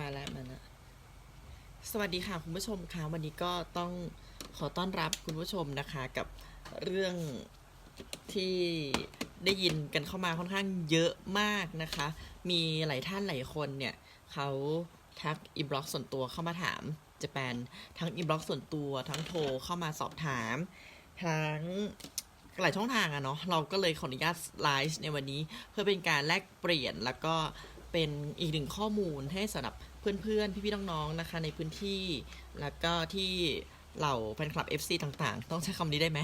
มาแล้วมาแล้วสวัสดีค่ะคุณผู้ชมค่ะวันนี้ก็ต้องขอต้อนรับคุณผู้ชมนะคะกับเรื่องที่ได้ยินกันเข้ามาค่อนข้างเยอะมากนะคะ มีหลายท่านหลายคนเนี่ยเขาทักอินบ็อกส่วนตัวเข้ามาถามจะแปนทั้งอินบ็อกส่วนตัวทั้งโทรเข้ามาสอบถาม ทั้งหลายช่องทางอะเนาะเราก็เลยขออนุญาตไลฟ์ในวันนี้ เพื่อเป็นการแลกเปลี่ยนแล้วก็ เป็นอีกหนึ่งข้อมูลให้สำหรับเพื่อนๆ พี่ๆ น้องๆ นะคะ ในพื้นที่ แล้วก็ที่เหล่าแฟนคลับ FC ต่างๆ ต้องใช้คำนี้ได้ไหม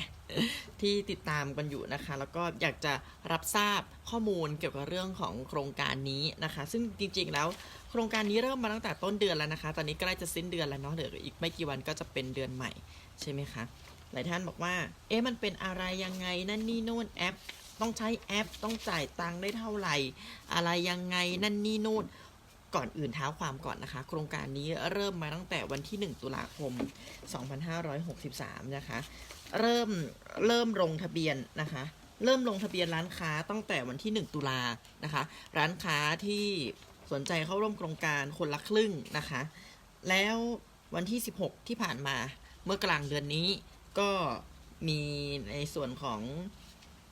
ที่ติดตามกันอยู่นะคะ แล้วก็อยากจะรับทราบข้อมูลเกี่ยวกับเรื่องของโครงการนี้นะคะ ซึ่งจริงๆ แล้วโครงการนี้เริ่มมาตั้งแต่ต้นเดือนแล้วนะคะ ตอนนี้ใกล้จะสิ้นเดือนแล้วเนาะ เดี๋ยวอีกไม่กี่วันก็จะเป็นเดือนใหม่ใช่ไหมคะ หลายท่านบอกว่า เอ๊ะ มันเป็นอะไรยังไง นั่นนี่โน่นแอป ต้องใช้แอปต้องจ่ายตังค์ได้เท่าไหร่ อะไรยังไงนั่นนี่โน่นก่อนอื่นเท้าความก่อนนะคะ โครงการนี้เริ่มมาตั้งแต่วันที่ 1 ตุลาคม 2563 นะคะ เริ่มเริ่มลงทะเบียนนะคะ เริ่มลงทะเบียนร้านค้าตั้งแต่วันที่ 1 ตุลานะคะ ร้านค้าที่สนใจเข้าร่วมโครงการคนละครึ่งนะคะ แล้ววันที่ 16 ที่ผ่านมาเมื่อกลางเดือนนี้ก็มีในส่วนของ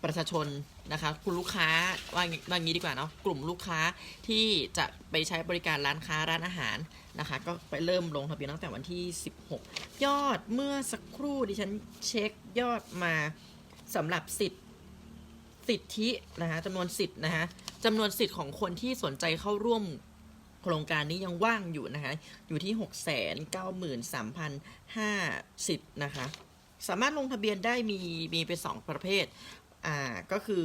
ประชาชนนะคะคุณลูกค้าว่าอย่างว่างนี้ดีกว่าเนาะกลุ่มลูกค้าที่จะไปใช้บริการร้านค้าร้านอาหารนะคะ ก็ไปเริ่มลงทะเบียนตั้งแต่วันที่ 16 ยอดเมื่อสักครู่ดิฉันเช็คยอดมาสำหรับสิทธิ์สิทธินะคะจำนวนสิทธิ์นะคะจำนวนสิทธิ์ของคนที่สนใจเข้าร่วมโครงการนี้ยังว่างอยู่นะคะอยู่ที่ 6 9 3 5 0สิทธิ์นะคะสามารถลงทะเบียนได้มีมีเป็นสองประเภท อ่าก็คือ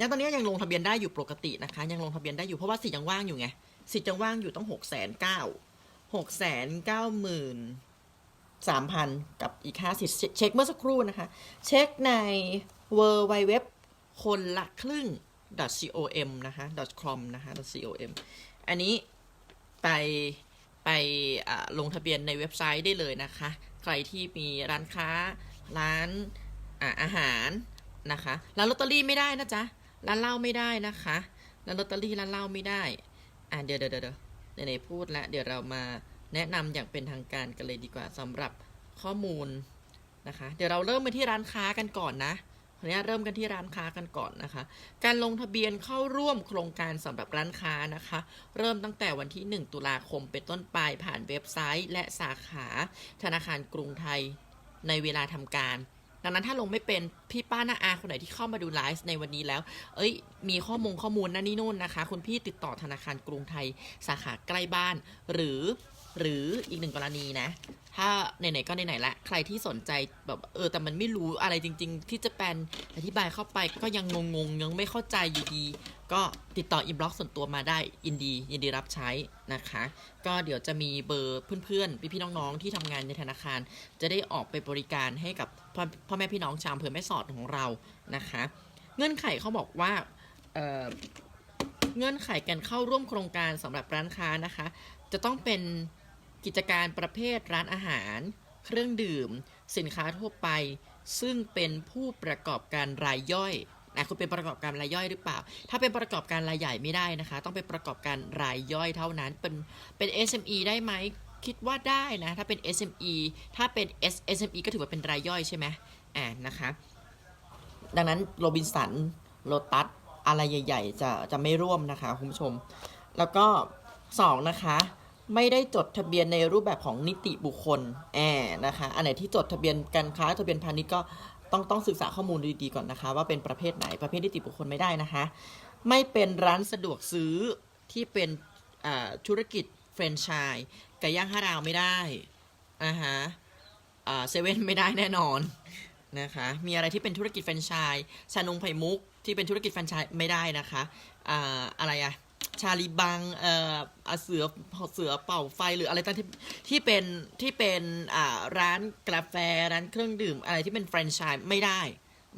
ยังตอนนี้ยังลงทะเบียนได้อยู่ปกตินะคะ ยังลงทะเบียนได้อยู่เพราะว่าสิทธิ์ยังว่างอยู่ไงสิทธิ์ยังว่างอยู่ต้อง6 9 0 0 0 6 9 0 0 0 3,000กับอีก5สิทธิ์เช็คเมื่อสักครู่นะคะ เช็คใน w w w คนละครึ่ง .com นะคะ .com นะคะ .com อันนี้ไปไปลงทะเบียนในเว็บไซต์ได้เลยนะคะ ใครที่มีร้านค้าร้านออาหาร นะคะร้านลอตเตอรี่ไม่ได้นะจ๊ะร้านเหล้าไม่ได้นะคะร้านลอตเตอรี่ร้านเหล้าไม่ได้ อ่าเดี๋ยวเดี๋ยวเดี๋ยวไหนๆพูดแล้วเดี๋ยวเรามาแนะนำอย่างเป็นทางการกันเลยดีกว่าสำหรับข้อมูลนะคะ เดี๋ยวเราเริ่มไปที่ร้านค้ากันก่อนนะขออนุญาตเริ่มกันที่ร้านค้ากันก่อนนะคะ การลงทะเบียนเข้าร่วมโครงการสำหรับร้านค้านะคะ เริ่มตั้งแต่วันที่ 1 ตุลาคมเป็นต้นไปผ่านเว็บไซต์ และสาขาธนาคารกรุงไทยในเวลาทำการ ดังนั้นถ้าลงไม่เป็นพี่ป้าน้าอาคนไหนที่เข้ามาดูไลฟ์ในวันนี้แล้ว เอ้ย มีข้อมูลข้อมูลนั่นนี่นู่นนะคะ คุณพี่ติดต่อธนาคารกรุงไทยสาขาใกล้บ้าน หรือหรืออีกหนึ่งกรณีนะ ถ้าไหนๆก็ไหนๆละ ใครที่สนใจแบบเออแต่มันไม่รู้อะไรจริง ๆ ที่จะแปลนอธิบายเข้าไปก็ยังงงๆยังไม่เข้าใจอยู่ดี ก็ติดต่ออินบล็อกส่วนตัวมาได้ยินดียินดีรับใช้นะคะ ก็เดี๋ยวจะมีเบอร์เพื่อนๆ พี่ๆน้องๆ ที่ทำงานในธนาคาร จะได้ออกไปบริการให้กับ พ่อแม่พี่น้องชาวอำเภอแม่สอดของเรานะคะ เงื่อนไขเขาบอกว่าเเงื่อนไขการเข้าร่วมโครงการสำหรับร้านค้านะคะ จะต้องเป็นกิจการประเภทร้านอาหาร เครื่องดื่ม สินค้าทั่วไป ซึ่งเป็นผู้ประกอบการรายย่อยนะคุณเป็นประกอบการรายย่อยหรือเปล่า ถ้าเป็นประกอบการรายใหญ่ไม่ได้นะคะ ต้องเป็นประกอบการรายย่อยเท่านั้น เป็นเป็น SME ได้ไหม คิดว่าได้นะ ถ้าเป็น SME ถ้าเป็น S SME ก็ถือว่าเป็นรายย่อยใช่ไหมอ่านะคะ ดังนั้นโรบินสันโลตัสอะไรใหญ่ ๆ จะจะไม่ร่วมนะคะคุณผู้ชม แล้วก็สองนะคะ ไม่ได้จดทะเบียนในรูปแบบของนิติบุคคลแอบนะคะอันไหนที่จดทะเบียนการค้าทะเบียนพาณิชย์ก็ต้องต้องศึกษาข้อมูลดีๆก่อนนะคะ ว่าเป็นประเภทไหนประเภทนิติบุคคลไม่ได้นะคะ ไม่เป็นร้านสะดวกซื้อที่เป็นธุรกิจแฟรนไชส์ ก่ย่างห้าดาวไม่ได้อ่าฮะอ่าเซเว่นไม่ได้แน่นอนนะคะ มีอะไรที่เป็นธุรกิจแฟรนไชส์ชานมไผ่มุกที่เป็นธุรกิจแฟรนไชส์ไม่ได้นะคะอ่าอะไรอะชาลีบังเอ่อเสือเสือเป่าไฟหรืออะไรต่างที่ที่เป็นที่เป็นอ่าร้านกาแฟร้านเครื่องดื่มอะไรที่เป็นแฟรนไชส์ไม่ได้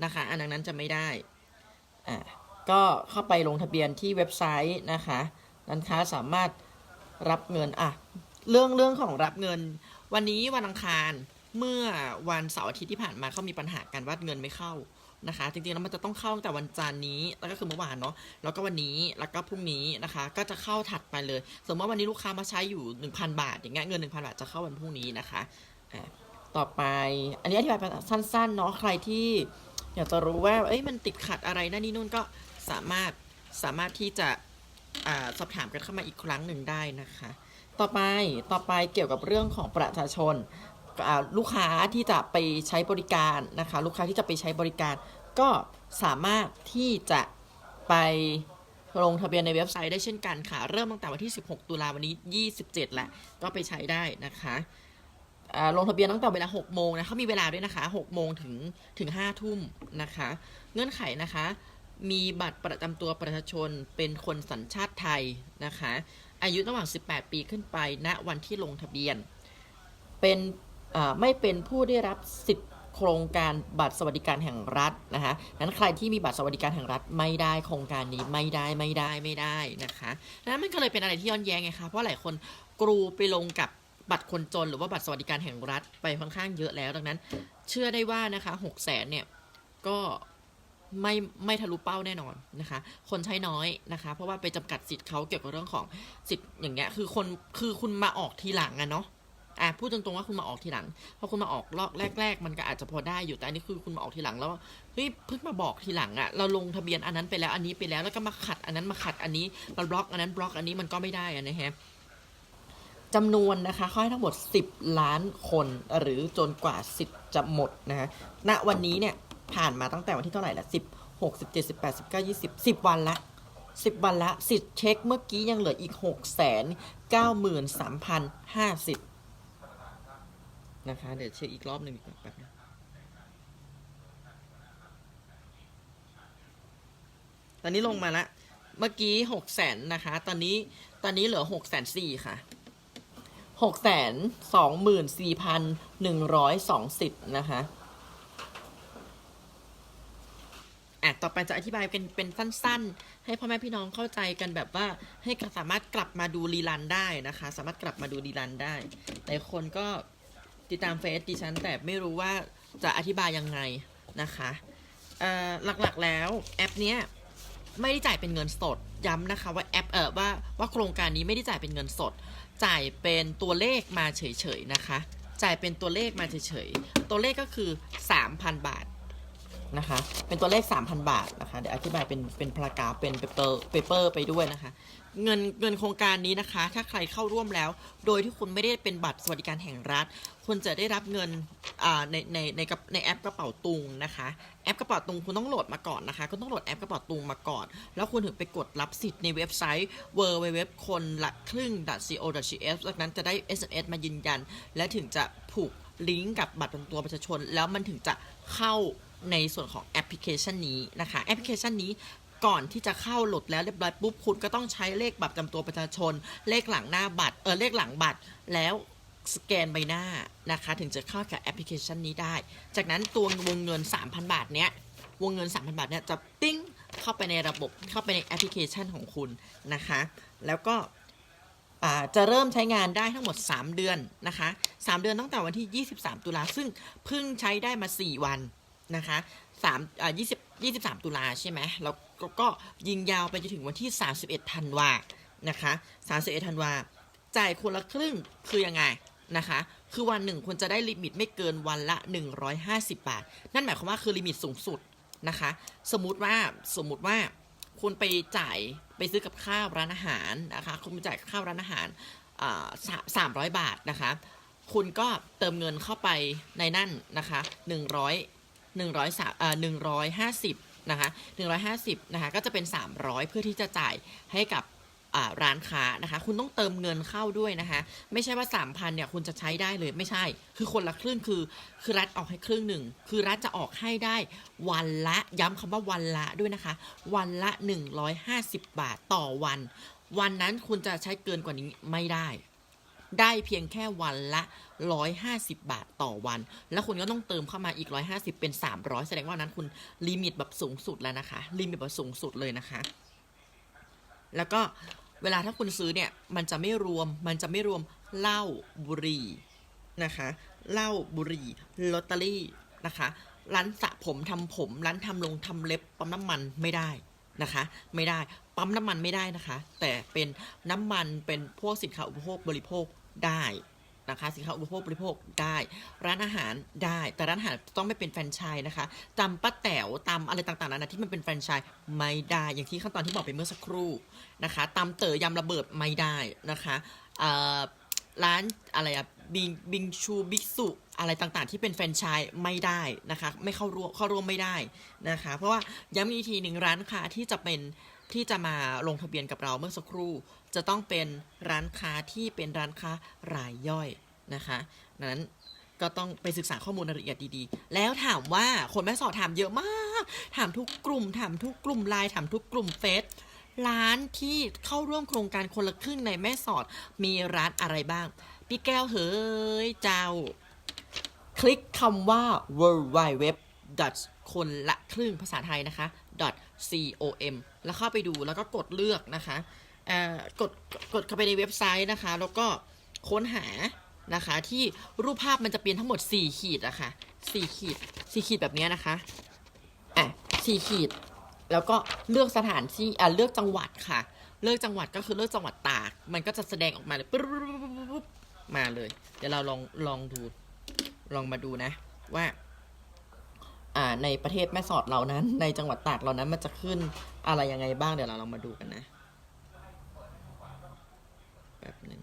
นะคะ อันนั้นจะไม่ได้อ่าก็เข้าไปลงทะเบียนที่เว็บไซต์นะคะร้านค้าสามารถรับเงินอะ เรื่องเรื่องของรับเงิน วันนี้วันอังคารเมื่อวันเสาร์อาทิตย์ที่ผ่านมาเขามีปัญหากันว่าเงินไม่เข้านะคะ จริงๆแล้วมันจะต้องเข้าตั้งแต่วันจันทร์นี้แล้วก็คือเมื่อวานเนาะแล้วก็วันนี้แล้วก็พรุ่งนี้นะคะ ก็จะเข้าถัดไปเลย สมมติว่าวันนี้ลูกค้ามาใช้อยู่ 1,000 บาท อย่างเงี้ยเงิน 1,000 บาทจะเข้าวันพรุ่งนี้นะคะต่อไปอันนี้อธิบายสั้นๆเนาะใครที่อยากจะรู้ว่าเอ้ยมันติดขัดอะไรนั่นนี่นู่นก็สามารถสามารถที่จะอสอบถามกันเข้ามาอีกครั้งหนึ่งได้นะคะ ต่อไปต่อไปเกี่ยวกับเรื่องของประชาชนลูกค้าที่จะไปใช้บริการนะคะ ลูกค้าที่จะไปใช้บริการ ก็สามารถที่จะไปลงทะเบียนในเว็บไซต์ได้เช่นกันค่ะ เริ่มตั้งแต่วันที่ 16 ตุลาวันนี้ 27 แหละ ก็ไปใช้ได้นะคะลงทะเบียนตั้งแต่เวลา 6 โมงนะเขามีเวลาด้วยนะคะ 6 โมงถึงถึง 5 ทุ่มนะคะ เงื่อนไขนะคะ มีบัตรประจำตัวประชาชนเป็นคนสัญชาติไทยนะคะ อายุระหว่าง 18 ปีขึ้นไปณวันที่ลงทะเบียน เป็นไม่เป็นผู้ได้รับสิทธิโครงการบัตรสวัสดิการแห่งรัฐนะคะนั้นใครที่มีบัตรสวัสดิการแห่งรัฐไม่ได้โครงการนี้ไม่ได้ไม่ได้ไม่ได้นะคะนั้นมันก็เลยเป็นอะไรที่ย้อนแย้งไงคะเพราะหลายคนกรูไปลงกับบัตรคนจนหรือว่าบัตรสวัสดิการแห่งรัฐไปค่อนข้างเยอะแล้วดังนั้น เชื่อได้ว่านะคะหกแสนเนี่ยก็ ไม่ไม่ทะลุเป้าแน่นอนนะคะ คนใช้น้อยนะคะ เพราะว่าไปจำกัดสิทธิ์เขาเกี่ยวกับเรื่องของสิทธิ์อย่างเงี้ยคือคนคือคุณมาออกทีหลังอะเนาะอะพูดตรงๆว่าคุณมาออกทีหลังพอคุณมาออกรอบแรก ๆ มันก็อาจจะพอได้อยู่แต่อันนี้คือคุณมาออกทีหลังแล้วเฮ้ยเพิ่งมาบอกทีหลังอะเราลงทะเบียนอันนั้นไปแล้วอันนี้ไปแล้วแล้วก็มาขัดอันนั้นมาขัดอันนี้มาบล็อกอันนั้นบล็อกอันนี้มันก็ไม่ได้อะนะฮะจำนวนนะคะเขาให้ทั้งหมด 10 ล้านคนหรือจนกว่าสิทธิ์จะหมดนะฮะณวันนี้เนี่ย ผ่านมาตั้งแต่วันที่เท่าไหร่ละ10 6 17 18 19 20 10วันละ10วันละสิทธิ์เช็คเมื่อกี้ยังเหลืออีก6 9 3 0 50นสามพันห้าสิบนะคะ เดี๋ยวเช็คอีกรอบหนึ่งดีกแป๊บนึงตอนนี้ลงมาละ เมื่อกี้หกแสนนะคะ ตอนนี้ตอนนี้เหลือหกแสนสี่ค่ะหกแสนสองหมื่นสี่พันหนึ่งร้อยสองสิทธิ์นะคะอะ ต่อไปจะอธิบายเป็นเป็นสั้นๆ ให้พ่อแม่พี่น้องเข้าใจกันแบบว่าให้สามารถกลับมาดูรีลันได้นะคะ สามารถกลับมาดูรีลันได้หลายคนก็ติดตามเฟซดิฉันแต่ไม่รู้ว่าจะอธิบายยังไงนะคะหลักๆแล้วแอปเนี้ยไม่ได้จ่ายเป็นเงินสดย้ำนะคะว่าแอปเออว่าว่าโครงการนี้ไม่ได้จ่ายเป็นเงินสด จ่ายเป็นตัวเลขมาเฉยๆนะคะ จ่ายเป็นตัวเลขมาเฉยๆตัวเลขก็คือ 3,000 บาท นะคะ เป็นตัวเลข 3,000 บาทนะคะ เดี๋ยวอธิบายเป็นเป็นพารากราฟเป็นเปเปอร์เปเปอร์ไปด้วยนะคะ เงินเงินโครงการนี้นะคะ ถ้าใครเข้าร่วมแล้ว โดยที่คุณไม่ได้เป็นบัตรสวัสดิการแห่งรัฐ คุณจะได้รับเงินในในในกับในแอปกระเป๋าตุงนะคะ แอปกระเป๋าตุงคุณต้องโหลดมาก่อนนะคะ คุณต้องโหลดแอปกระเป๋าตุงมาก่อน แล้วคุณถึงไปกดรับสิทธิ์ในเว็บไซต์ w w w คนละครึ่ง co th จากนั้นจะได้ SMS มายืนยัน และถึงจะผูกลิงก์กับบัตรประจำตัวประชาชน แล้วมันถึงจะเข้า ในส่วนของแอปพลิเคชันนี้นะคะแอปพลิเคชันนี้ก่อนที่จะเข้าโหลดแล้วเรียบร้อยปุ๊บคุณก็ต้องใช้เลขบัตรประจำตัวประชาชน เลขหลังหน้าบัตรเออเลขหลังบัตรแล้วสแกนใบหน้านะคะถึงจะเข้ากับแอปพลิเคชันนี้ได้ จากนั้นตัววงเงิน 3,000 บาทเนี้ยวงเงิน 3,000 บาทเนี้ยจะติ้งเข้าไปในระบบเข้าไปในแอปพลิเคชันของคุณนะคะ แล้วก็จะเริ่มใช้งานได้ทั้งหมด 3 เดือนนะคะ 3 เดือนตั้งแต่วันที่ 23 ตุลาซึ่งเพิ่งใช้ได้มา 4 วัน นะคะสามอ่ายี่สิบยี่สิบสามตุลาใช่ไหมแล้วกก็ยิงยาวไปจนถึงวันที่สามสิบเอ็ดธันวานะคะสามสิบเอ็ดธันวาจ่ายคนละครึ่งคือยังไงนะคะ คือวันหนึ่งควรจะได้ลิมิตไม่เกินวันละหนึ่งร้อยห้150 บาท นั่นหมายความว่าคือลิมิตสูงสุดนะคะ สมมติว่าสมมติว่าคุณไปจ่ายไปซื้อกับข้าวร้านอาหารนะคะ คุณไปจ่ายข้าวร้านอาหารสามร้อยบาทนะคะ คุณก็เติมเงินเข้าไปในนั่นนะคะหนึ่งร้อย 103เอ่อ150นะคะ150นะคะก็จะเป็น 300 เพื่อที่จะจ่ายให้กับร้านค้านะคะ คุณต้องเติมเงินเข้าด้วยนะคะ ไม่ใช่ว่า 3,000เนี่ยคุณจะใช้ได้เลยไม่ใช่ คือคนละครึ่งคือ คือรัฐออกให้ครึ่งหนึ่ง คือรัฐจะออกให้ได้วันละย้ำคำว่าวันละด้วยนะคะ วันละ 150 บาทต่อวัน วันนั้นคุณจะใช้เกินกว่านี้ไม่ได้ ได้เพียงแค่วันละ 150 บาทต่อวัน แล้วคุณก็ต้องเติมเข้ามาอีก 150 เป็น 300 แสดงว่านั้นคุณลิมิตแบบสูงสุดแล้วนะคะ ลิมิตแบบสูงสุดเลยนะคะ แล้วก็เวลาถ้าคุณซื้อเนี่ย มันจะไม่รวม มันจะไม่รวมเหล้าบุหรี่นะคะ เหล้าบุหรี่ลอตเตอรี่นะคะ ร้านสระผมทำผม ร้านทำลงทำเล็บปั๊มน้ำมันไม่ได้นะคะ ไม่ได้ ปั๊มน้ำมันไม่ได้นะคะ แต่เป็นน้ำมันเป็นพวกสินค้าอุปโภคบริโภคได้นะคะสินค้าอุปโภคบริโภคได้ ร้านอาหารได้ แต่ร้านอาหารต้องไม่เป็นแฟรนไชส์นะคะตำป้าแต๋วตำอะไรต่างๆนานาที่มันเป็นแฟรนไชส์ไม่ได้ อย่างที่ขั้นตอนที่บอกไปเมื่อสักครู่นะคะตำเต๋อยำระเบิดไม่ได้นะคะร้านอะไรอะบิงบิงชูบิกสุอะไรต่างๆ ที่เป็นแฟรนไชส์ไม่ได้นะคะ ไม่เข้าร่วมเข้าร่วมไม่ได้นะคะ เพราะว่าย้ำอีกทีหนึ่งร้านค้าที่จะเป็น ที่จะมาลงทะเบียนกับเราเมื่อสักครู่ จะต้องเป็นร้านค้าที่เป็นร้านค้ารายย่อยนะคะนั้นก็ต้องไปศึกษาข้อมูลรายละเอียดดีๆ แล้วถามว่าคนแม่สอดถามเยอะมาก ถามทุกกลุ่ม ถามทุกกลุ่มไลน์ถามทุกกลุ่มเฟซร้านที่เข้าร่วมโครงการคนละครึ่งในแม่สอดมีร้านอะไรบ้าง พี่แก้วเฮ้ยเจ้า คลิกคำว่า w w w คนละครึ่งภาษาไทยนะคะ .com แล้วเข้าไปดูแล้วก็กดเลือกนะคะเอ่อกดกดเข้าไปในเว็บไซต์นะคะ แล้วก็ค้นหานะคะ ที่รูปภาพมันจะเป็นทั้งหมด 4 ขีดอะคะ4ขีด4ขีดแบบนี้นะคะอะ4ขีด แล้วก็เลือกสถานที่อะเลือกจังหวัดค่ะ เลือกจังหวัดก็คือเลือกจังหวัดตาก มันก็จะแสดงออกมาเลยปึ๊บมาเลย เดี๋ยวเราลองลองดูลองมาดูนะว่า ในประเทศแม่สอดเรานั้น ในจังหวัดตากเรานั้นมันจะขึ้นอะไรยังไงบ้างเดี๋ยวเราลองมาดูกันนะแป๊บหนึ่ง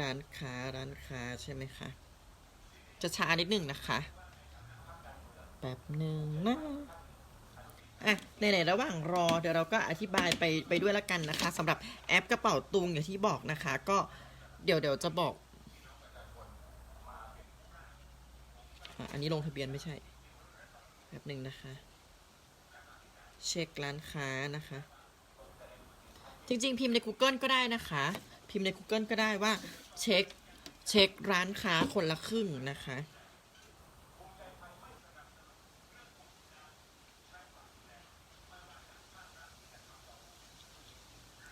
ร้านค้าร้านค้าใช่ไหมคะ จะช้านิดหนึ่งนะคะ แป๊บหนึ่งนะอะในไหนระหว่างรอเดี๋ยวเราก็อธิบายไปไปด้วยละกันนะคะสำหรับแอปกระเป๋าตุงอย่างที่บอกนะคะ ก็ เดี๋ยวเดี๋ยวจะบอก อันนี้ลงทะเบียนไม่ใช่แป๊บหนึ่งนะคะ เช็คร้านค้านะคะ จริงๆ พิมพ์ใน Google ก็ได้นะคะ พิมพ์ใน Google ก็ได้ว่าเช็คเช็คร้านค้าคนละครึ่งนะคะ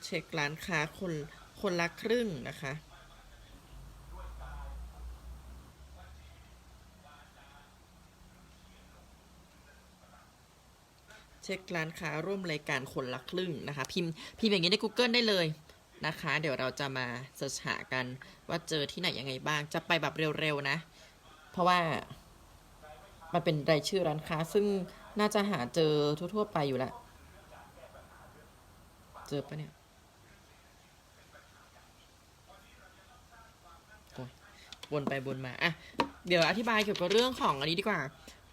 เช็คร้านค้าคนคนละครึ่งนะคะ เช็คร้านค้าร่วมรายการคนละครึ่งนะคะ พิมพ์พิมพ์อย่างนี้ใน Google ได้เลยนะคะ เดี๋ยวเราจะมาเสิร์ชหากันว่าเจอที่ไหนยังไงบ้าง จะไปแบบเร็วๆนะ เพราะว่ามันเป็นรายชื่อร้านค้า ซึ่งน่าจะหาเจอทั่วๆไปอยู่แล้วเจอปะเนี่ยวนไปวนมา อะ เดี๋ยวอธิบายเกี่ยวกับเรื่องของอันนี้ดีกว่า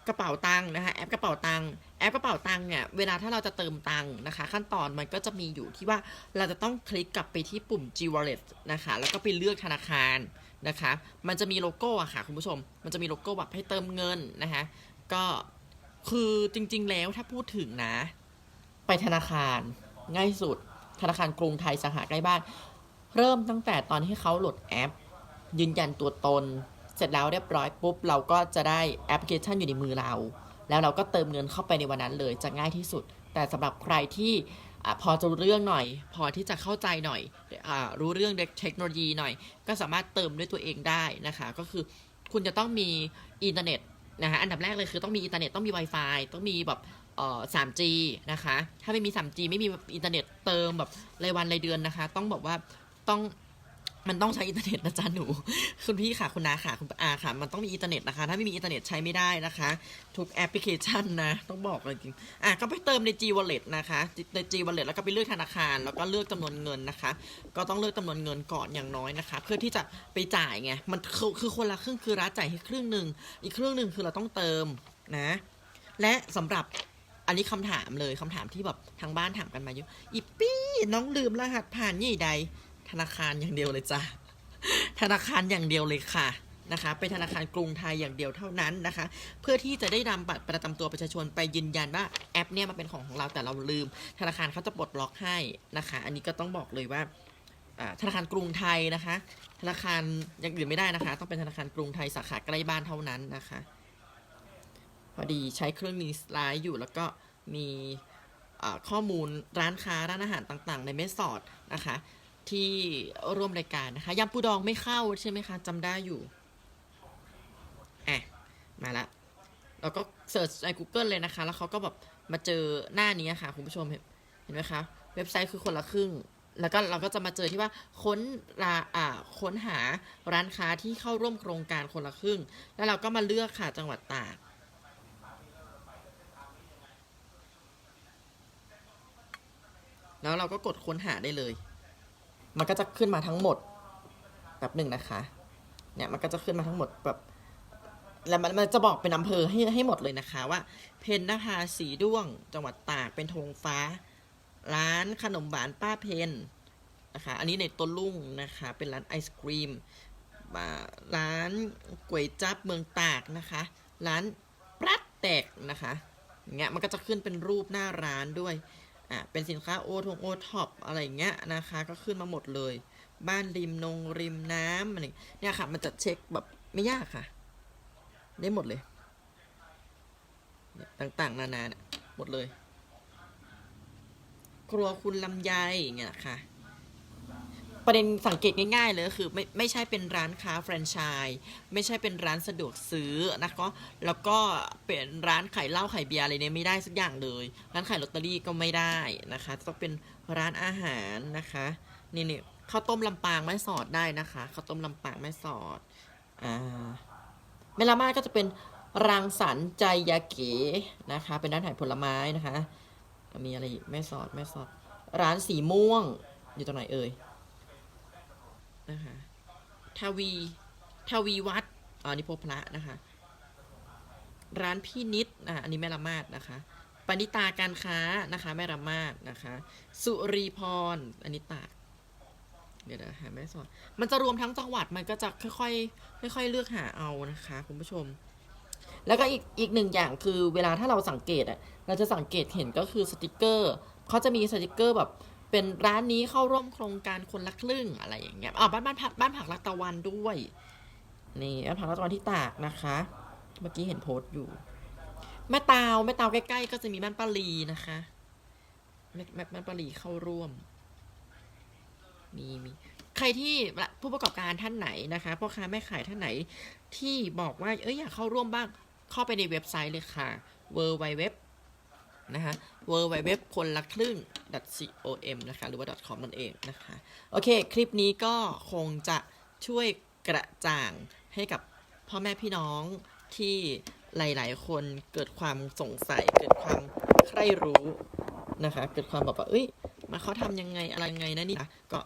กระเป๋าตังค์นะคะแอปกระเป๋าตังค์แอปกระเป๋าตังค์เนี่ยเวลาถ้าเราจะเติมตังค์นะคะ ขั้นตอนมันก็จะมีอยู่ที่ว่าเราจะต้องคลิกกลับไปที่ปุ่ม G Wallet นะคะ แล้วก็ไปเลือกธนาคารนะคะ มันจะมีโลโก้อะค่ะคุณผู้ชม มันจะมีโลโก้แบบให้เติมเงินนะคะก็คือจริง ๆ แล้วถ้าพูดถึงนะ ไปธนาคารง่ายสุด ธนาคารกรุงไทยสาขาใกล้บ้าน เริ่มตั้งแต่ตอนที่เขาโหลดแอป ยืนยันตัวตน เสร็จแล้วเรียบร้อยปุ๊บ เราก็จะได้แอปพลิเคชันอยู่ในมือเรา แล้วเราก็เติมเงินเข้าไปในวันนั้นเลยจะง่ายที่สุด แต่สำหรับใครที่พอจะรู้เรื่องหน่อย พอที่จะเข้าใจหน่อยอรู้เรื่องเทคโนโลยีหน่อย ก็สามารถเติมด้วยตัวเองได้นะคะ ก็คือคุณจะต้องมีอินเทอร์เน็ตนะคะอันดับแรกเลยคือต้องมีอินเทอร์เน็ตต้องมี Wi-Fi ต้องมีแบบเอ่อ 3G นะคะ ถ้าไม่มี 3G ไม่มีอินเทอร์เน็ตเติมแบบรายวันรายเดือนนะคะ ต้องบอกว่าต้อง มันต้องใช้อินเทอร์เน็ตนะจ๊ะหนู คุณพี่ค่ะคุณนาค่ะคุณอาค่ะ มันต้องมีอินเทอร์เน็ตนะคะ ถ้าไม่มีอินเทอร์เน็ตใช้ไม่ได้นะคะ ทุกแอปพลิเคชันนะ ต้องบอกเลยจริง อะก็ไปเติมใน G Wallet นะคะ ใน G Wallet แล้วก็ไปเลือกธนาคาร แล้วก็เลือกจำนวนเงินนะคะ ก็ต้องเลือกจำนวนเงินก่อนอย่างน้อยนะคะ เพื่อที่จะไปจ่ายไง มันคือคือคนละครึ่งคือรัฐจ่ายให้ครึ่งหนึ่ง อีกครึ่งหนึ่งคือเราต้องเติมนะ และสำหรับอันนี้คำถามเลยคำถามที่แบบทางบ้านถามกันมาเยอะอีปี้น้องลืมรหัสผ่านยี่ใด ธนาคารอย่างเดียวเลยจ้ะธนาคารอย่างเดียวเลยค่ะนะคะเป็นธนาคารกรุงไทยอย่างเดียวเท่านั้นนะคะ เพื่อที่จะได้นำบัตรประจำตัวประชาชนไปยืนยันว่าแอปเนี่ยมันเป็นของของเราแต่เราลืม ธนาคารเขาจะปลดล็อกให้นะคะ อันนี้ก็ต้องบอกเลยว่าธนาคารกรุงไทยนะคะ ธนาคารอย่างอื่นไม่ได้นะคะ ต้องเป็นธนาคารกรุงไทยสาขาใกล้บ้านเท่านั้นนะคะ พอดีใช้เครื่องนี้สไลด์อยู่แล้วก็มีข้อมูลร้านค้าร้านอาหารต่างๆ ในเมสซอดนะคะ ที่ร่วมรายการนะคะยำปูดองไม่เข้าใช่ไหมคะจำได้อยู่อะมาละเราก็เสิร์ชใน Google เลยนะคะ แล้วเขาก็แบบมาเจอหน้านี้ค่ะ คุณผู้ชมเห็นเห็นไหมคะ เว็บไซต์คือคนละครึ่ง แล้วก็เราก็จะมาเจอที่ว่าค้นราอ่าค้นหาร้านค้าที่เข้าร่วมโครงการคนละครึ่ง แล้วเราก็มาเลือกค่ะจังหวัดตากแล้วเราก็กดค้นหาได้เลย มันก็จะขึ้นมาทั้งหมดแบบหนึ่งนะคะ เนี่ยมันก็จะขึ้นมาทั้งหมดแบบแล้วมันมันจะบอกเป็นอำเภอให้ให้หมดเลยนะคะว่า เพนนภาสีด้วง จังหวัดตากเป็นธงฟ้า ร้านขนมหวานป้าเพนนะคะอันนี้ในต้นลุ่งนะคะเป็นร้านไอศครีมร้านก๋วยจั๊บเมืองตากนะคะ ร้านปรัดแตกนะคะอย่างเงี้ยมันก็จะขึ้นเป็นรูปหน้าร้านด้วย อะเป็นสินค้าโอทงโอท็อปอะไรอย่างเงี้ยนะคะ ก็ขึ้นมาหมดเลย บ้านริมนงริมน้ำอะไรเนี่ยค่ะ มันจะเช็คแบบไม่ยากค่ะ ได้หมดเลยเนี่ยต่างๆ นานาเนี่ยหมดเลย ครัวคุณลำไยอย่างเงี้ยค่ะ ประเด็นสังเกตง่ายๆเลยคือไม่ไม่ใช่เป็นร้านค้าแฟรนไชส์ไม่ใช่เป็นร้านสะดวกซื้อนะก็แล้วก็เป็นร้านขายเหล้าขายเบียร์อะไรเนี่ยไม่ได้สักอย่างเลย ร้านขายลอตเตอรี่ก็ไม่ได้นะคะต้องเป็นร้านอาหารนะคะนี่นี่ข้าวต้มลำปางแม่สอดได้นะคะข้าวต้มลำปางแม่สอดอ่าเมลามาก็จะเป็นรังสรรค์ใจยาเก๋นะคะ เป็นร้านขายผลไม้นะคะมีอะไรอีกแม่สอดแม่สอด ร้านสีม่วงอยู่ตรงไหนเอ่ย นะคะทวีทวีวัดอ๋อนี่พบพระนะคะ ร้านพี่นิดอะอันนี้แม่ละมาดนะคะปณิตาการค้านะคะแม่ละมาดนะคะ สุรีพรอันนี้ตากเดี๋ยวนะหาแม่สอนมันจะรวมทั้งจังหวัดมันก็จะค่อยๆค่อยๆเลือกหาเอานะคะคุณผู้ชม แล้วก็อีกอีกหนึ่งอย่างคือเวลาถ้าเราสังเกตอะเราจะสังเกตเห็นก็คือสติกเกอร์เขาจะมีสติกเกอร์แบบ เป็นร้านนี้เข้าร่วมโครงการคนละครึ่งอะไรอย่างเงี้ยอ่าบ้านบ้านผักบ้านผักรักตะวันด้วยนี่บ้านผักรักตะวันที่ตากนะคะ เมื่อกี้เห็นโพสต์อยู่แม่ตาวแม่ตาวใกล้ๆก็จะมีบ้านปาลีนะคะแม่แม่แม่ปาลีเข้าร่วมมีมีใครที่ผู้ประกอบการท่านไหนนะคะพ่อค้าแม่ขายท่านไหนที่บอกว่าเอ้ยอยากเข้าร่วมบ้างเข้าไปในเว็บไซต์เลยค่ะ w w w นะคะ w w w คนละครึ่ง .com นะคะ หรือว่า .com นั่นเองนะคะ โอเค คลิปนี้ก็คงจะช่วยกระจ่างให้กับพ่อแม่พี่น้องที่หลาย ๆ คนเกิดความสงสัย เกิดความใคร่รู้นะคะ เกิดความแบบว่าเอ้ย มาเขาทำยังไงอะไรยังไงนะนี่นะก็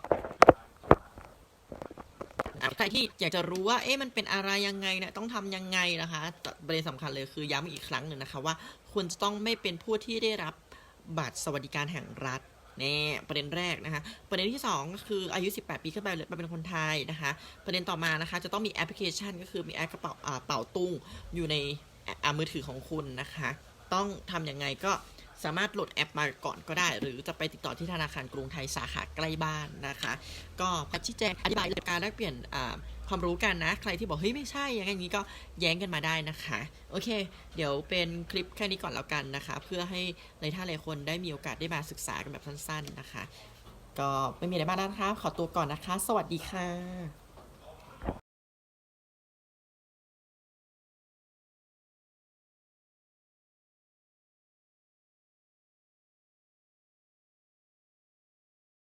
รที่อยากจะรู้ว่าเอ๊ะมันเป็นอะไรยังไงเนี่ยต้องทำยังไงนะคะประเด็นสำคัญเลยคือย้ำอีกครั้งหนึ่งนะคะว่าคุณจะต้องไม่เป็นผู้ที่ได้รับบัตรสวัสดิการแห่งรัฐนี่ประเด็นแรกนะคะ ประเด็นที่สองก็คืออายุ 18 ปีขึ้นไปเลยเป็นคนไทยนะคะ ประเด็นต่อมานะคะจะต้องมีแอปพลิเคชัน ก็คือมีแอปกระเป๋าเป๋าตุ้งอยู่ในอามือถือของคุณนะคะ ต้องทำยังไงก็ สามารถโหลดแอปมาก่อนก็ได้ หรือจะไปติดต่อที่ธนาคารกรุงไทยสาขาใกล้บ้านนะคะ ก็พัชี้แจงอธิบายเรื่องการแลกเปลี่ยนความรู้กันนะ ใครที่บอกเฮ้ยไม่ใช่อย่างนี้ก็แย้งกันมาได้นะคะ โอเค เดี๋ยวเป็นคลิปแค่นี้ก่อนแล้วกันนะคะ เพื่อให้ในท่านหลายคนได้มีโอกาสได้มาศึกษากันแบบสั้น ๆนะคะ ก็ไม่มีอะไรมากแล้วนะคะขอตัวก่อนนะคะ สวัสดีค่ะ